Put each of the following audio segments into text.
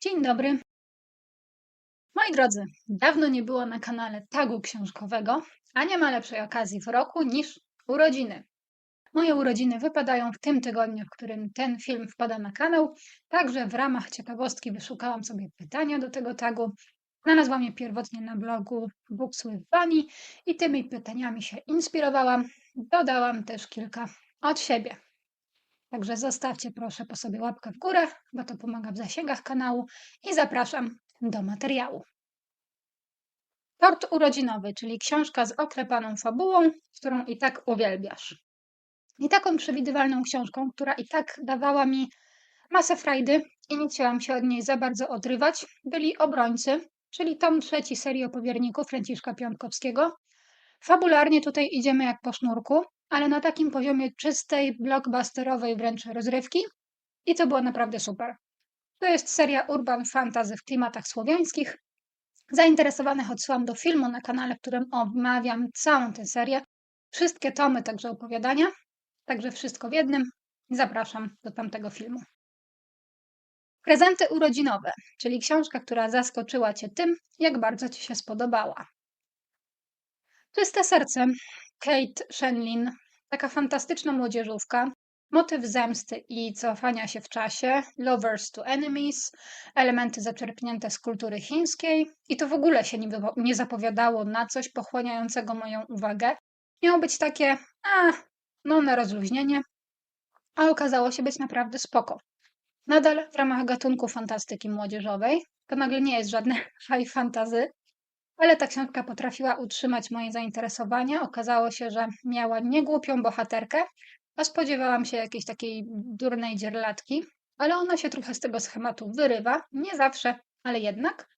Dzień dobry. Moi drodzy, dawno nie było na kanale tagu książkowego, a nie ma lepszej okazji w roku niż urodziny. Moje urodziny wypadają w tym tygodniu, w którym ten film wpada na kanał, także w ramach ciekawostki wyszukałam sobie pytania do tego tagu. Znalazłam je pierwotnie na blogu Books with Bunny i tymi pytaniami się inspirowałam. Dodałam też kilka od siebie. Także zostawcie proszę po sobie łapkę w górę, bo to pomaga w zasięgach kanału i zapraszam do materiału. Tort urodzinowy, czyli książka z oklepaną fabułą, którą i tak uwielbiasz. I taką przewidywalną książką, która i tak dawała mi masę frajdy i nie chciałam się od niej za bardzo odrywać, byli Obrońcy, czyli tom trzeci serii o powierniku Franciszka Piątkowskiego. Fabularnie tutaj idziemy jak po sznurku, ale na takim poziomie czystej, blockbusterowej wręcz rozrywki i to było naprawdę super. To jest seria urban fantasy w klimatach słowiańskich. Zainteresowanych odsyłam do filmu na kanale, w którym omawiam całą tę serię. Wszystkie tomy, także opowiadania, także wszystko w jednym. Zapraszam do tamtego filmu. Prezenty urodzinowe, czyli książka, która zaskoczyła Cię tym, jak bardzo Ci się spodobała. Czyste serce, Kate Shenlin, taka fantastyczna młodzieżówka, motyw zemsty i cofania się w czasie, lovers to enemies, elementy zaczerpnięte z kultury chińskiej. I to w ogóle się nie, nie zapowiadało na coś pochłaniającego moją uwagę. Miało być takie, a, no na rozluźnienie, a okazało się być naprawdę spoko. Nadal w ramach gatunku fantastyki młodzieżowej, to nagle nie jest żadne high fantasy, ale ta książka potrafiła utrzymać moje zainteresowanie. Okazało się, że miała niegłupią bohaterkę, a spodziewałam się jakiejś takiej durnej dzierlatki, ale ona się trochę z tego schematu wyrywa. Nie zawsze, ale jednak.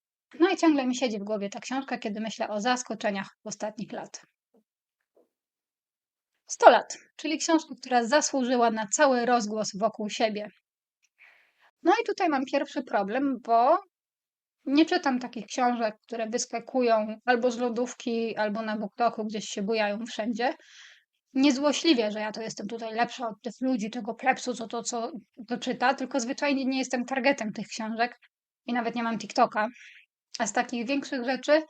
No i ciągle mi siedzi w głowie ta książka, kiedy myślę o zaskoczeniach ostatnich lat. 100 lat, czyli książka, która zasłużyła na cały rozgłos wokół siebie. No i tutaj mam pierwszy problem, bo nie czytam takich książek, które wyskakują albo z lodówki, albo na BookToku, gdzieś się bujają wszędzie. Niezłośliwie, że ja to jestem tutaj lepsza od tych ludzi, tego plepsu, co to, co to czyta, tylko zwyczajnie nie jestem targetem tych książek i nawet nie mam TikToka. A z takich większych rzeczy,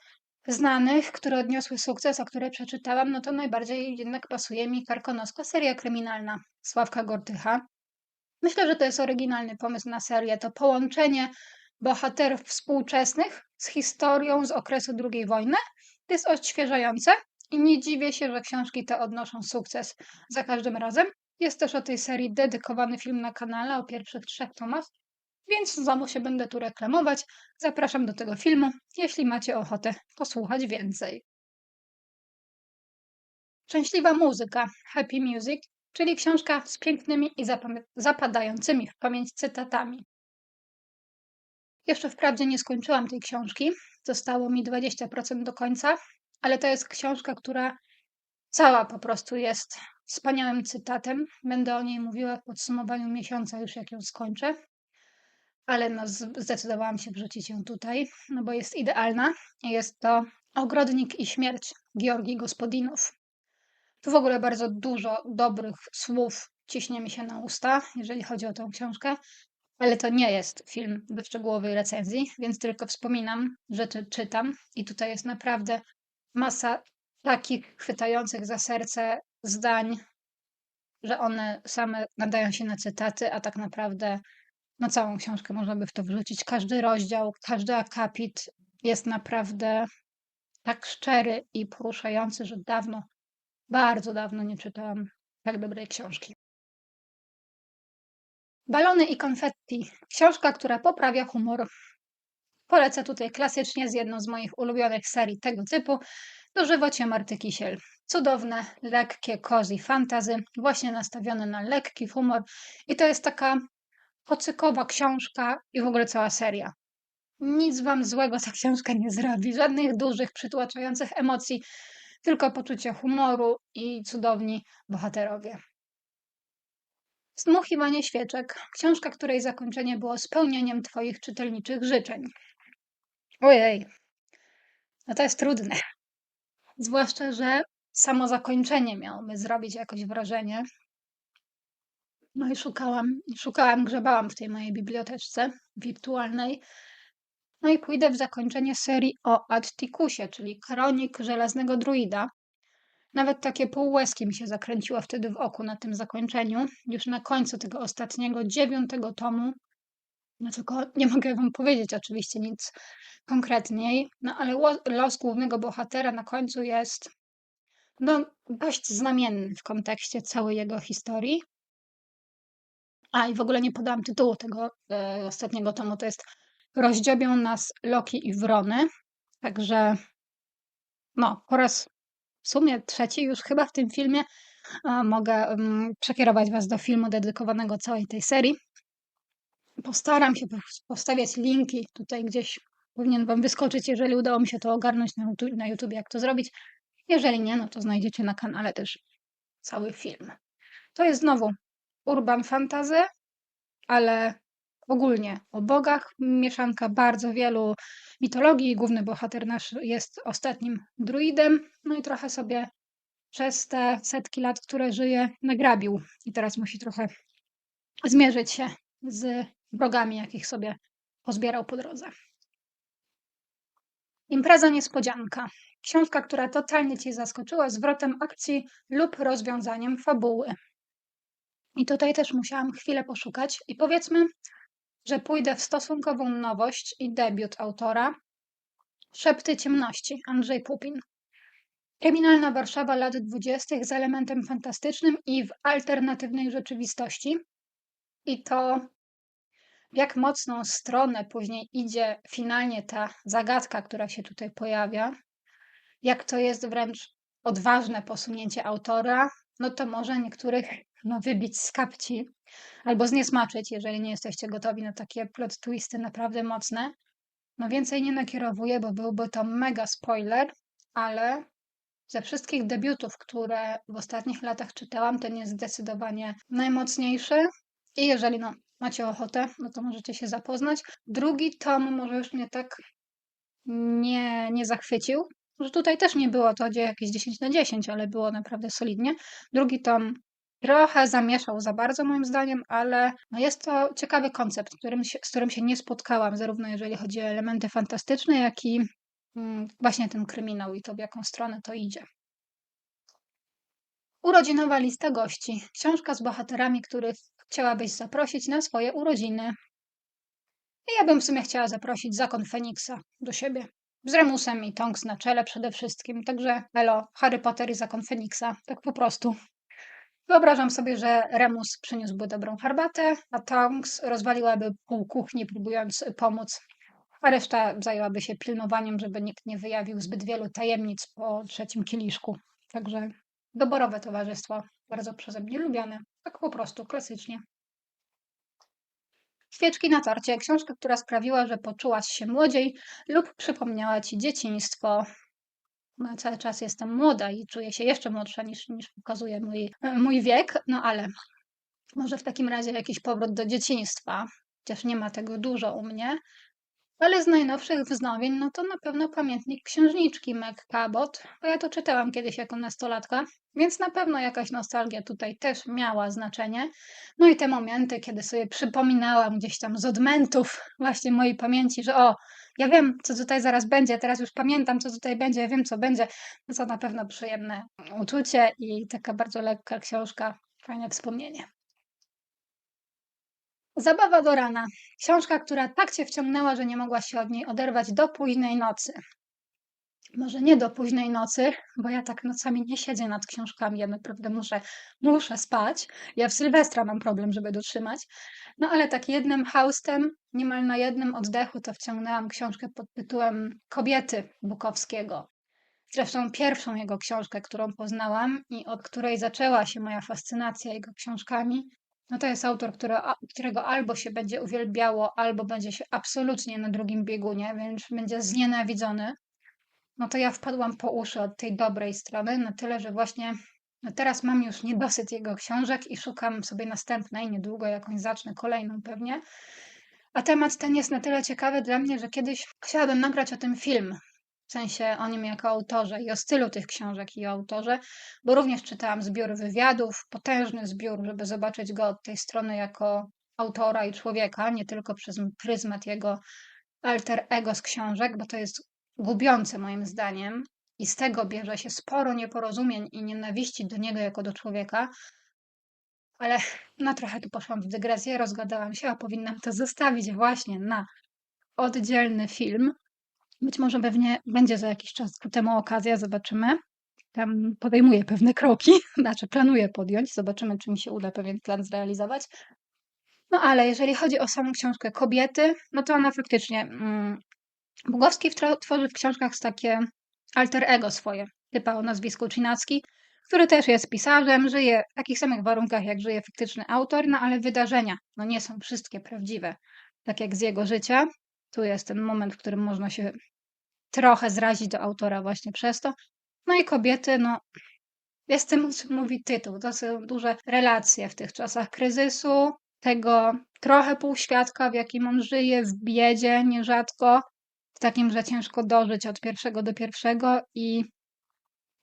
znanych, które odniosły sukces, a które przeczytałam, no to najbardziej jednak pasuje mi karkonoska seria kryminalna Sławka Gortycha. Myślę, że to jest oryginalny pomysł na serię. To połączenie bohaterów współczesnych z historią z okresu II wojny. To jest odświeżające i nie dziwię się, że książki te odnoszą sukces za każdym razem. Jest też o tej serii dedykowany film na kanale o pierwszych trzech tomach, więc znowu się będę tu reklamować. Zapraszam do tego filmu, jeśli macie ochotę posłuchać więcej. Szczęśliwa muzyka, Happy Music, czyli książka z pięknymi i zapadającymi w pamięć cytatami. Jeszcze wprawdzie nie skończyłam tej książki, zostało mi 20% do końca, ale to jest książka, która cała po prostu jest wspaniałym cytatem. Będę o niej mówiła w podsumowaniu miesiąca, już jak ją skończę. Ale no, zdecydowałam się wrzucić ją tutaj, no bo jest idealna. Jest to Ogrodnik i śmierć Georgii Gospodinow. Tu w ogóle bardzo dużo dobrych słów ciśnie mi się na usta, jeżeli chodzi o tę książkę. Ale to nie jest film do szczegółowej recenzji, więc tylko wspominam, rzeczy czytam i tutaj jest naprawdę masa takich chwytających za serce zdań, że one same nadają się na cytaty, a tak naprawdę na całą książkę można by w to wrzucić. Każdy rozdział, każdy akapit jest naprawdę tak szczery i poruszający, że dawno, bardzo dawno nie czytałam tak dobrej książki. Balony i konfetti. Książka, która poprawia humor. Polecę tutaj klasycznie z jedną z moich ulubionych serii tego typu. Dożywocie Marty Kisiel. Cudowne, lekkie, cozy fantazy, właśnie nastawione na lekki humor. I to jest taka kocykowa książka i w ogóle cała seria. Nic wam złego ta książka nie zrobi. Żadnych dużych, przytłaczających emocji, tylko poczucie humoru i cudowni bohaterowie. Zdmuchiwanie świeczek. Książka, której zakończenie było spełnieniem Twoich czytelniczych życzeń. Ojej, no to jest trudne. Zwłaszcza, że samo zakończenie miałoby zrobić jakoś wrażenie. No i szukałam, szukałam, grzebałam w tej mojej biblioteczce wirtualnej. No i pójdę w zakończenie serii o Attikusie, czyli kronik Żelaznego Druida. Nawet takie półłezki mi się zakręciło wtedy w oku na tym zakończeniu. Już na końcu tego ostatniego, dziewiątego tomu. No tylko nie mogę wam powiedzieć oczywiście nic konkretniej, no ale los głównego bohatera na końcu jest no, dość znamienny w kontekście całej jego historii. A i w ogóle nie podałam tytułu tego e, ostatniego tomu. To jest Rozdziobią nas Loki i Wrony. Także no, po raz w sumie trzeci już chyba w tym filmie mogę um, przekierować Was do filmu dedykowanego całej tej serii. Postaram się postawiać linki tutaj gdzieś. Powinien Wam wyskoczyć, jeżeli udało mi się to ogarnąć na YouTube, na YouTube jak to zrobić. Jeżeli nie, no to znajdziecie na kanale też cały film. To jest znowu urban fantasy, ale ogólnie o bogach, mieszanka bardzo wielu mitologii. Główny bohater nasz jest ostatnim druidem, no i trochę sobie przez te setki lat, które żyje, nagrabił i teraz musi trochę zmierzyć się z wrogami, jakich sobie pozbierał po drodze. Impreza niespodzianka. Książka, która totalnie Cię zaskoczyła zwrotem akcji lub rozwiązaniem fabuły. I tutaj też musiałam chwilę poszukać i powiedzmy, że pójdę w stosunkową nowość i debiut autora Szepty ciemności Andrzej Pupin. Kryminalna Warszawa lat dwudziestych z elementem fantastycznym i w alternatywnej rzeczywistości. I to w jak mocną stronę później idzie finalnie ta zagadka, która się tutaj pojawia, jak to jest wręcz odważne posunięcie autora, no to może niektórych no, wybić z kapci albo zniesmaczyć, jeżeli nie jesteście gotowi na takie plot twisty naprawdę mocne. No więcej nie nakierowuję, bo byłby to mega spoiler, ale ze wszystkich debiutów, które w ostatnich latach czytałam, ten jest zdecydowanie najmocniejszy. I jeżeli no, macie ochotę, no to możecie się zapoznać. Drugi tom może już mnie tak nie, nie zachwycił, że tutaj też nie było to gdzie jakieś 10 na 10, ale było naprawdę solidnie. Drugi tom trochę zamieszał za bardzo moim zdaniem, ale no jest to ciekawy koncept, którym się, z którym się nie spotkałam, zarówno jeżeli chodzi o elementy fantastyczne, jak i mm, właśnie ten kryminał i to w jaką stronę to idzie. Urodzinowa lista gości. Książka z bohaterami, których chciałabyś zaprosić na swoje urodziny. I ja bym w sumie chciała zaprosić zakon Feniksa do siebie. Z Remusem i Tonks na czele przede wszystkim. Także elo, Harry Potter i zakon Feniksa. Tak po prostu. Wyobrażam sobie, że Remus przyniósłby dobrą herbatę, a Tonks rozwaliłaby pół kuchni, próbując pomóc, a reszta zajęłaby się pilnowaniem, żeby nikt nie wyjawił zbyt wielu tajemnic po trzecim kieliszku. Także doborowe towarzystwo, bardzo przeze mnie lubiane, tak po prostu, klasycznie. Świeczki na torcie. Książka, która sprawiła, że poczułaś się młodziej lub przypomniała ci dzieciństwo. No, cały czas jestem młoda i czuję się jeszcze młodsza niż, niż pokazuje mój, mój wiek, no ale może w takim razie jakiś powrót do dzieciństwa, chociaż nie ma tego dużo u mnie. Ale z najnowszych wznowień, no to na pewno pamiętnik księżniczki Meg Cabot, bo ja to czytałam kiedyś jako nastolatka, więc na pewno jakaś nostalgia tutaj też miała znaczenie. No i te momenty, kiedy sobie przypominałam gdzieś tam z odmentów właśnie mojej pamięci, że o, ja wiem, co tutaj zaraz będzie, teraz już pamiętam, co tutaj będzie, wiem, co będzie, no to na pewno przyjemne uczucie i taka bardzo lekka książka, fajne wspomnienie. Zabawa do rana. Książka, która tak cię wciągnęła, że nie mogłaś się od niej oderwać do późnej nocy. Może nie do późnej nocy, bo ja tak nocami nie siedzę nad książkami, ja naprawdę muszę, muszę spać. Ja w Sylwestra mam problem, żeby dotrzymać. No ale tak jednym haustem, niemal na jednym oddechu, to wciągnęłam książkę pod tytułem Kobiety Bukowskiego. Zresztą pierwszą jego książkę, którą poznałam i od której zaczęła się moja fascynacja jego książkami, no to jest autor, który, którego albo się będzie uwielbiało, albo będzie się absolutnie na drugim biegunie, więc będzie znienawidzony. No to ja wpadłam po uszy od tej dobrej strony, na tyle, że właśnie no teraz mam już niedosyt jego książek i szukam sobie następnej, niedługo jakąś zacznę kolejną pewnie. A temat ten jest na tyle ciekawy dla mnie, że kiedyś chciałabym nagrać o tym film. w sensie o nim jako autorze i o stylu tych książek i o autorze, bo również czytałam zbiór wywiadów, potężny zbiór, żeby zobaczyć go od tej strony jako autora i człowieka, nie tylko przez pryzmat jego alter ego z książek, bo to jest gubiące moim zdaniem i z tego bierze się sporo nieporozumień i nienawiści do niego jako do człowieka. Ale no trochę tu poszłam w dygresję, rozgadałam się, a powinnam to zostawić właśnie na oddzielny film. Być może pewnie będzie za jakiś czas ku temu okazja, zobaczymy. Tam podejmuję pewne kroki, znaczy planuję podjąć, zobaczymy, czy mi się uda pewien plan zrealizować. No ale jeżeli chodzi o samą książkę Kobiety, no to ona faktycznie. Mm, Bugowski tworzy w książkach takie alter ego swoje, typa o nazwisku Czynacki, który też jest pisarzem, żyje w takich samych warunkach, jak żyje faktyczny autor, no ale wydarzenia no nie są wszystkie prawdziwe, tak jak z jego życia. Tu jest ten moment, w którym można się trochę zrazić do autora właśnie przez to. No i kobiety, no jest tym, czym mówi tytuł. To są duże relacje w tych czasach kryzysu, tego trochę półświadka, w jakim on żyje, w biedzie nierzadko, takim, że ciężko dożyć od pierwszego do pierwszego i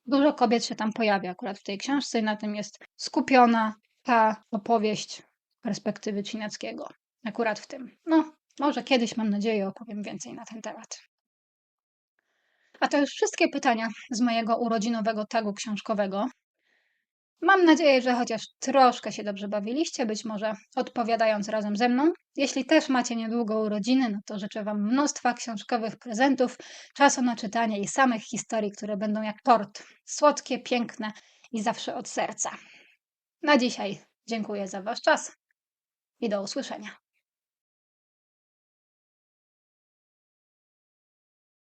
dużo kobiet się tam pojawia akurat w tej książce i na tym jest skupiona ta opowieść perspektywy Cineckiego. Akurat w tym. No, może kiedyś, mam nadzieję, opowiem więcej na ten temat. A to już wszystkie pytania z mojego urodzinowego tagu książkowego. Mam nadzieję, że chociaż troszkę się dobrze bawiliście, być może odpowiadając razem ze mną. Jeśli też macie niedługo urodziny, no to życzę Wam mnóstwa książkowych prezentów, czasu na czytanie i samych historii, które będą jak tort. Słodkie, piękne i zawsze od serca. Na dzisiaj dziękuję za Wasz czas i do usłyszenia.